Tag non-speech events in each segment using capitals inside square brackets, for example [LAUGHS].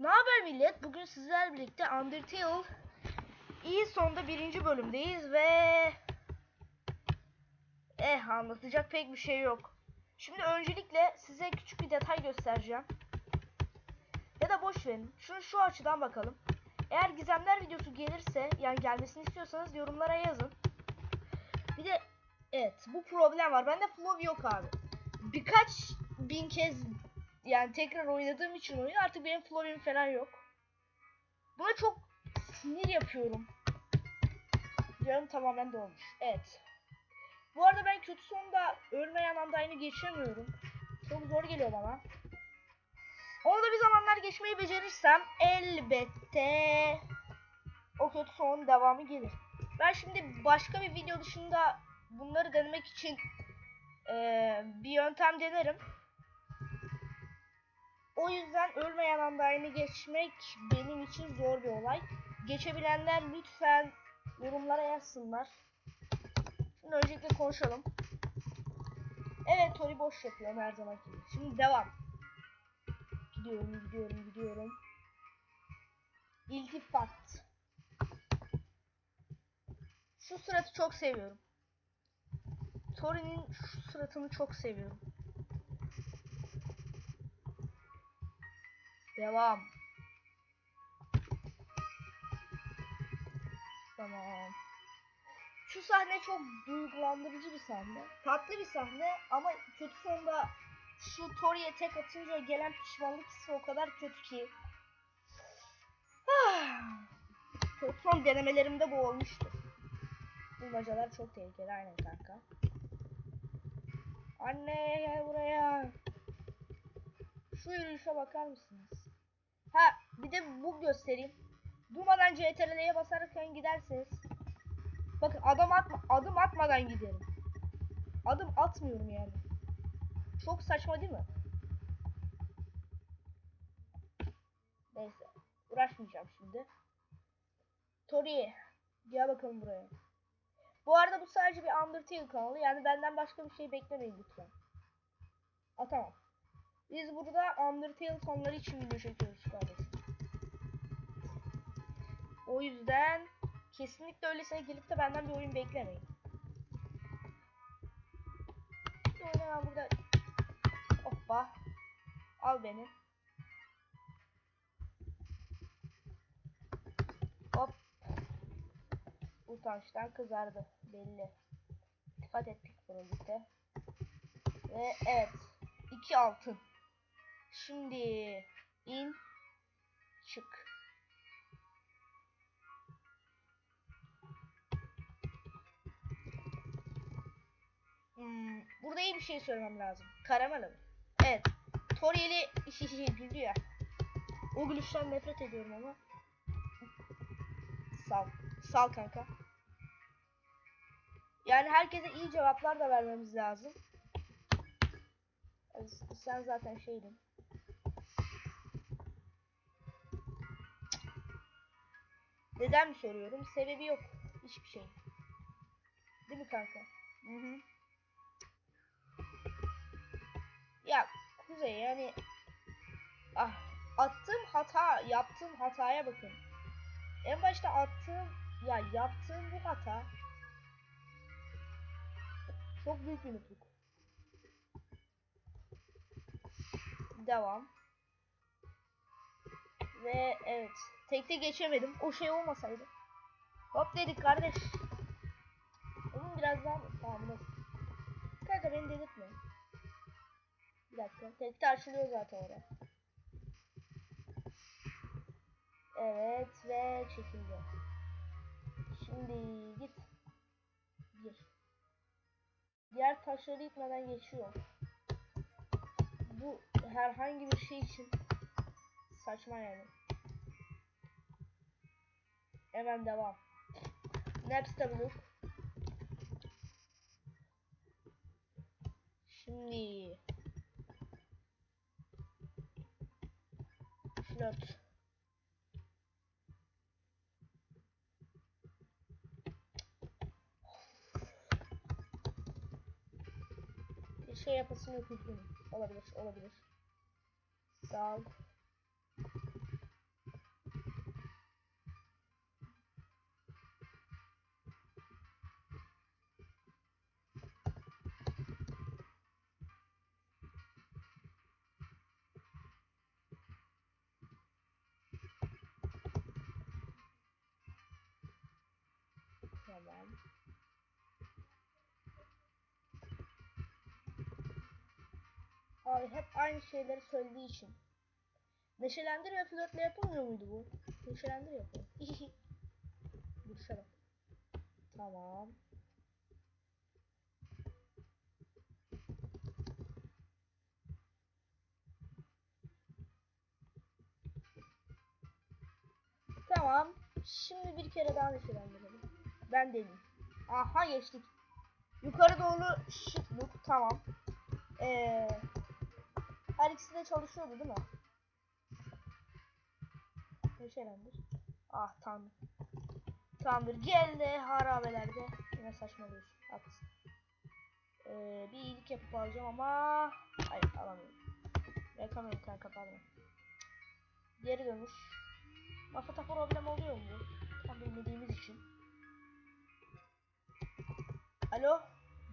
Ne haber millet? Bugün sizlerle birlikte Undertale iyi sonda birinci bölümdeyiz ve eh anlatacak pek bir şey yok. Şimdi öncelikle size küçük bir detay göstereceğim. Ya da boş verin. Şunu şu açıdan bakalım. Eğer gizemler videosu gelirse yani gelmesini istiyorsanız yorumlara yazın. Bir de evet bu problem var. Bende flow yok abi. Birkaç bin kez yani tekrar oynadığım için oyunu artık benim flow'im falan yok. Buna çok sinir yapıyorum. Canım tamamen dolmuş. Evet. Bu arada ben kötü sonda ölmeyen anda aynı geçemiyorum. Çok zor geliyor bana. Onu da bir zamanlar geçmeyi becerirsem elbette o kötü sonun devamı gelir. Ben şimdi başka bir video dışında bunları denemek için eee, bir yöntem denerim. O yüzden ölmeyen anda aynı geçmek benim için zor bir olay. Geçebilenler lütfen yorumlara yazsınlar. Şimdi öncelikle konuşalım. Evet Tori boş yapıyorum her zaman gibi. Şimdi devam. Gidiyorum gidiyorum gidiyorum. İltifat. Şu suratı çok seviyorum. Tori'nin şu suratını çok seviyorum. Devam. Tamam. Şu sahne çok duygulandırıcı bir sahne. Tatlı bir sahne ama kötü sonda şu Tori'ye tek atınca gelen pişmanlık hissi o kadar kötü ki. Ah. Kötü son denemelerimde bu olmuştu. Bulmacalar çok tehlikeli aynen kanka. Anne gel buraya. Şu yürüyüşe bakar mısınız? Ha bir de bu göstereyim. Durmadan CTRL'ye basarken giderseniz. Bakın adam atma, adım atmadan giderim. Adım atmıyorum yani. Çok saçma değil mi? Neyse. Uğraşmayacağım şimdi. Tori. Gel bakalım buraya. Bu arada bu sadece bir Undertale kanalı. Yani benden başka bir şey beklemeyin lütfen. Aa tamam. Biz burada Undertale fanları için video çekiyoruz kardeşim. O yüzden kesinlikle öylesine gelip de benden bir oyun beklemeyin. Oyun hemen burada Hoppa. Al beni. Hop. Utançtan kızardı belli. Dikkat ettik bunu birlikte. Ve evet. iki altın. Şimdi in çık. Hmm, burada iyi bir şey söylemem lazım. Karamel alın. Evet. Toriel'i güldü ya. O gülüşten nefret ediyorum ama. Sal. Sal kanka. Yani herkese iyi cevaplar da vermemiz lazım. Sen zaten şeydin. Neden mi soruyorum? Sebebi yok. Hiçbir şey. Değil mi kanka? Hı hı. Ya Kuzey yani ah attığım hata yaptığım hataya bakın. En başta attığım ya yaptığım bu hata çok büyük bir mutluluk. Devam. Ve evet. Tekte geçemedim. O şey olmasaydı. Hop dedik kardeş. Oğlum biraz daha tamam nasıl? Kanka beni delirtme. Bir dakika. Tekte açılıyor zaten oraya. Evet ve çekildi. Şimdi git. Gir. Diğer taşları itmeden geçiyor. Bu herhangi bir şey için saçma yani. Hemen devam. Next look. Şimdi flört. Bir şey yapasın yok üzgünüm. Olabilir, olabilir dog. Tamam. Abi hep aynı şeyleri söylediği için. Neşelendir ve flörtle yapılmıyor muydu bu? Neşelendir yapalım. [LAUGHS] Bak. Tamam. Tamam. Şimdi bir kere daha neşelendirelim. Ben deneyeyim. Aha geçtik. Yukarı doğru look. Tamam. Ee, her ikisi de çalışıyordu değil mi? Neşelendir. Ah tanrım. Tamamdır. Gel de harabelerde. Yine saçmalıyorsun. Haklısın. Ee, bir iyilik yapıp alacağım ama... Hayır alamıyorum. Yakamıyorum kanka pardon. Geri dönüş. Mafata problem oluyor mu? Tam bilmediğimiz için. Alo?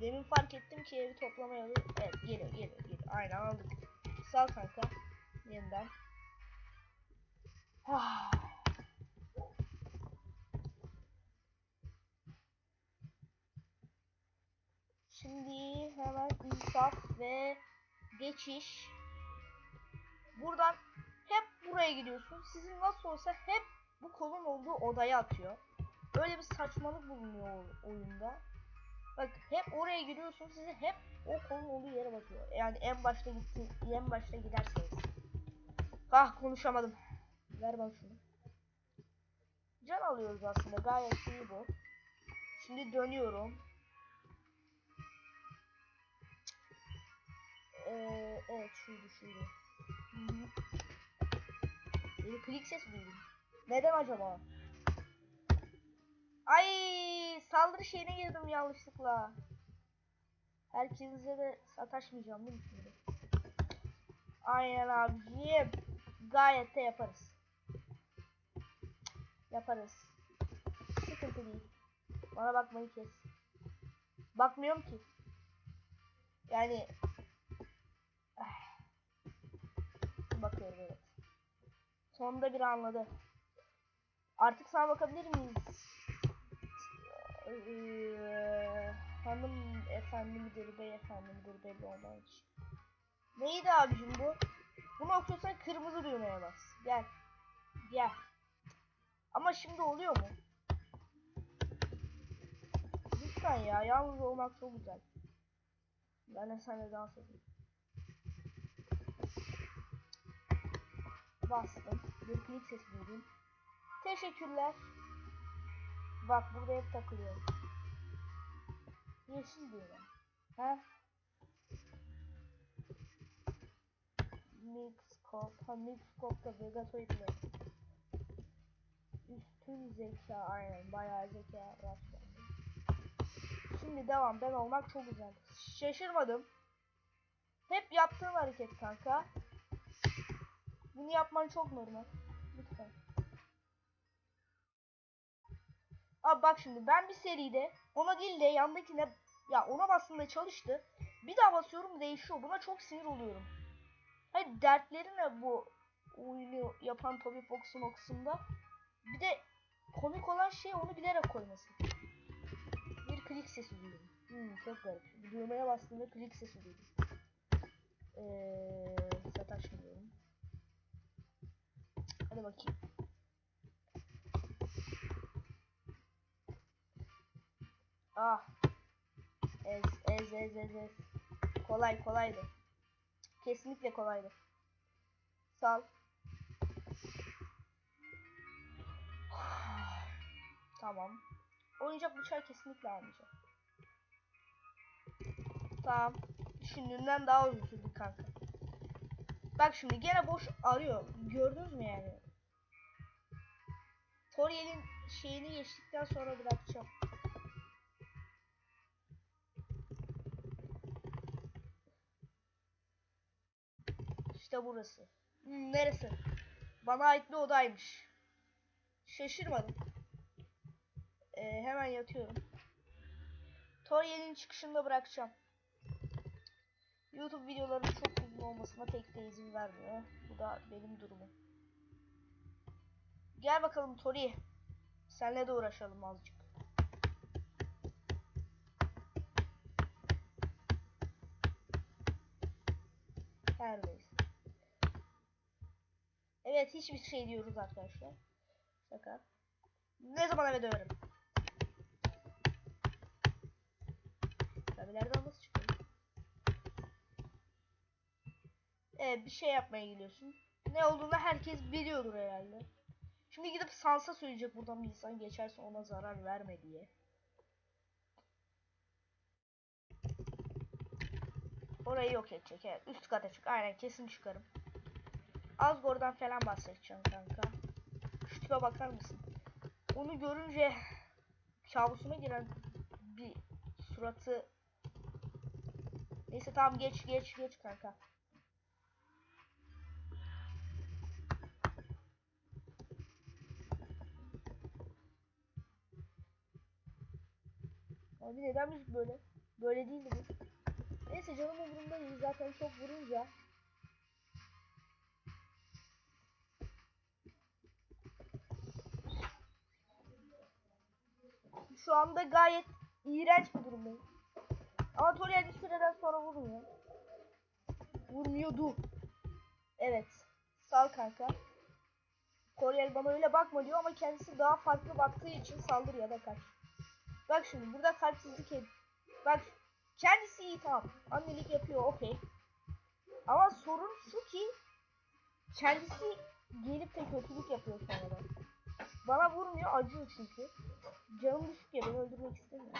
Demin fark ettim ki evi toplamayalı. Evet geliyor geliyor geliyor. Aynen aldık. Sal kanka. Yeniden. Şimdi hemen insaf ve geçiş. Buradan hep buraya gidiyorsun. Sizin nasıl olsa hep bu kolun olduğu odaya atıyor. Böyle bir saçmalık bulunuyor oyunda. Bak hep oraya giriyorsun sizi hep o kolun olduğu yere bakıyor. Yani en başta gitti, en başta giderseniz. Ah konuşamadım. Ver bana şunu. Can alıyoruz aslında gayet iyi bu. Şimdi dönüyorum. Ee, evet şuydu şuydu. Bir klik ses duydum. Neden acaba? Ay saldırı şeyine girdim yanlışlıkla. Herkese de sataşmayacağım değil mi şimdi? Aynen abiciğim. Gayet de yaparız. Yaparız. Sıkıntı değil. Bana bakmayı kes. Bakmıyorum ki. Yani Ah. bakıyorum evet. Sonunda bir anladı. Artık sana bakabilir miyiz? Ee, hanım efendi midir, bey efendi belli için. Neydi abicim bu? Bunu okuyorsan kırmızı düğmeye bas. Gel. Gel. Ama şimdi oluyor mu? Lütfen ya, yalnız olmak çok güzel. Ben de seninle dans edeyim. Bastım. Bir klik sesi duydum. Teşekkürler. Bak burada hep takılıyorum. Yeşil diyorum. Ha? Mixscope. Ha Mixscope'da Vegatoid'le. Üstün zeka aynen. Bayağı zeka var. Şimdi devam. Ben olmak çok güzel. Şaşırmadım. Hep yaptığım hareket kanka. Bunu yapman çok normal. Lütfen. Abi bak şimdi ben bir seride ona değil de yandakine ya ona bastığında çalıştı. Bir daha basıyorum değişiyor. Buna çok sinir oluyorum. Hayır dertleri ne bu oyunu yapan Toby Fox'un o kısımda? Bir de komik olan şey onu bilerek koyması. Bir klik sesi duydum. Hmm, çok garip. Düğmeye bastığımda klik sesi duydum. Eee sataşmıyorum. Hadi bakayım. Ah. Ez ez ez ez ez. Kolay kolaydı. Kesinlikle kolaydı. Sal. Tamam. Oyuncak bıçağı kesinlikle almayacağım. Tamam. Düşündüğümden daha sürdü kanka. Bak şimdi gene boş arıyor. Gördünüz mü yani? Toriel'in şeyini geçtikten sonra bırakacağım. İşte burası. Hmm, neresi? Bana ait bir odaymış. Şaşırmadım. Ee, hemen yatıyorum. Toriel'in çıkışında bırakacağım. YouTube videolarının çok uzun olmasına pek de izin vermiyor. Bu da benim durumum. Gel bakalım Tori. Senle de uğraşalım azıcık. Her neyse. Evet hiçbir şey diyoruz arkadaşlar. Şaka. Ne zaman eve dönerim? Tabilerden nasıl çıkıyor? Evet bir şey yapmaya gidiyorsun. Ne olduğunu herkes biliyordur herhalde. Şimdi gidip Sansa söyleyecek buradan bir insan geçerse ona zarar verme diye. Orayı yok edecek evet. Üst kata çık. Aynen kesin çıkarım. Asgord'dan falan bahsedeceğim kanka. Şu tipe bakar mısın? Onu görünce kabusuma giren bir suratı Neyse tamam geç geç geç kanka. Abi neden müzik böyle? Böyle değildi bu. Neyse canım umurumda değil zaten çok vurunca. Şu anda gayet iğrenç bir durumdayım. Ama Toriel bir süreden sonra vurmuyor. Vurmuyordu. Evet. Sal kanka. Toriel bana öyle bakma diyor ama kendisi daha farklı baktığı için saldır ya da kaç. Bak şimdi burada kalpsizlik ed. Bak kendisi iyi tamam. Annelik yapıyor okey. Ama sorun şu ki kendisi gelip de kötülük yapıyor sonradan. Bana vurmuyor acıyor çünkü. Canım düşük ya beni öldürmek istemiyor.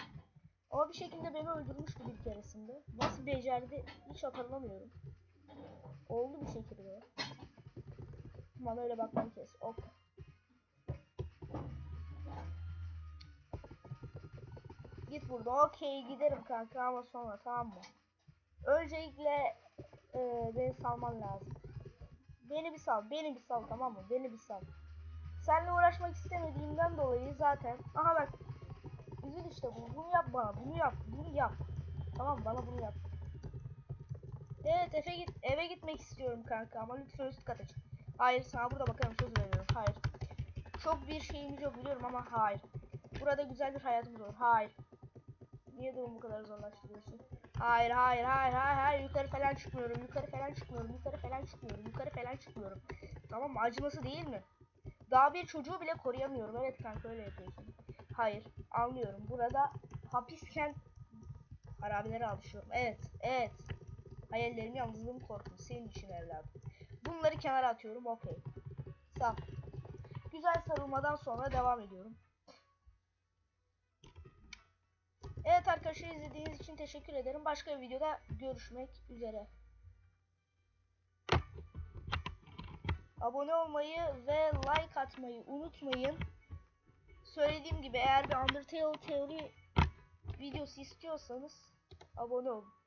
Ama bir şekilde beni öldürmüştü bir keresinde. Nasıl becerdi hiç hatırlamıyorum. Oldu bir şekilde. Bana öyle bakmayı kes. Ok. Git burada. Okey giderim kanka ama sonra tamam mı? Öncelikle e, beni salman lazım. Beni bir sal. Beni bir sal tamam mı? Beni bir sal. Seninle uğraşmak istemediğimden dolayı zaten. Aha bak. Üzül işte bu. Bunu yap bana. Bunu yap. Bunu yap. Tamam bana bunu yap. Evet eve git eve gitmek istiyorum kanka ama lütfen üst kata çık. Hayır sana burada bakarım söz veriyorum. Hayır. Çok bir şeyimiz yok biliyorum ama hayır. Burada güzel bir hayatımız olur. Hayır. Niye durumu bu kadar zorlaştırıyorsun? Hayır hayır hayır hayır hayır yukarı falan çıkmıyorum yukarı falan çıkmıyorum yukarı falan çıkmıyorum yukarı falan çıkmıyorum. Tamam mı acıması değil mi? Daha bir çocuğu bile koruyamıyorum. Evet kanka öyle yapıyorsun. Hayır anlıyorum. Burada hapisken harabilere alışıyorum. Evet evet. Hayallerim yalnızlığım korkum. Senin için evladım. Bunları kenara atıyorum. Okey. Sağ. Güzel sarılmadan sonra devam ediyorum. Evet arkadaşlar izlediğiniz için teşekkür ederim. Başka bir videoda görüşmek üzere. Abone olmayı ve like atmayı unutmayın. Söylediğim gibi eğer bir Undertale teori videosu istiyorsanız abone olun.